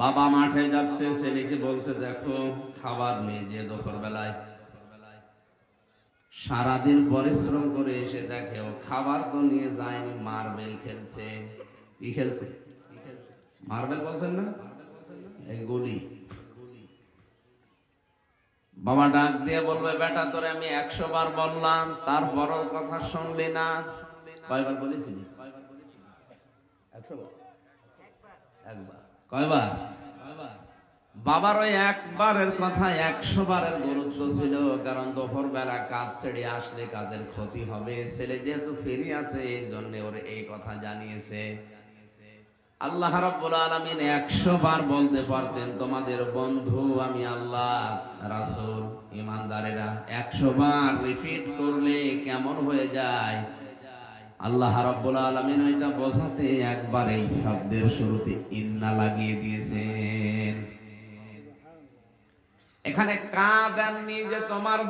বাবা মাঠে যাচ্ছে, ছেলেকে বলছে, দেখো, খাবার নিয়ে যে দুপুর বেলায় সারাদিন পরিশ্রম করে এসে দেখে, ও খাবার তো নিয়ে যায়নি, মার্বেল খেলছে। কি খেলছে? মার্বেল বলছেন না? এই গুলি। বাবা ডাক দিয়ে বলবে, বেটা, তোরে আমি একশো বার বললাম, তারপরও কথা শুনলি না। কয়বার বলেছিলি? একশো বার। একবার। কয়বার? বাবার ওই একবারের কথা একশো বারের গুরুত্ব ছিল, কারণ দুপুর বেলা কাজ ছেড়ে আসলে কাজের ক্ষতি হবে। ছেলে যেহেতু ফেরি আছে, এই জন্য ওর এই কথা জানিয়েছে। আল্লাহ রাব্বুল আলামিন একশো বার বলতে পারতেন, তোমাদের বন্ধু আমি আল্লাহ, রাসূল ইমানদারেরা একশো বার রিপিট করলে কেমন হয়ে যায়? আল্লাহ রাব্বুল আলামিন ওইটা বোঝাতে একবার এই শব্দের শুরুতে ইন্না লাগিয়ে দিয়েছেন। এখানে কা দেননি যে তোমার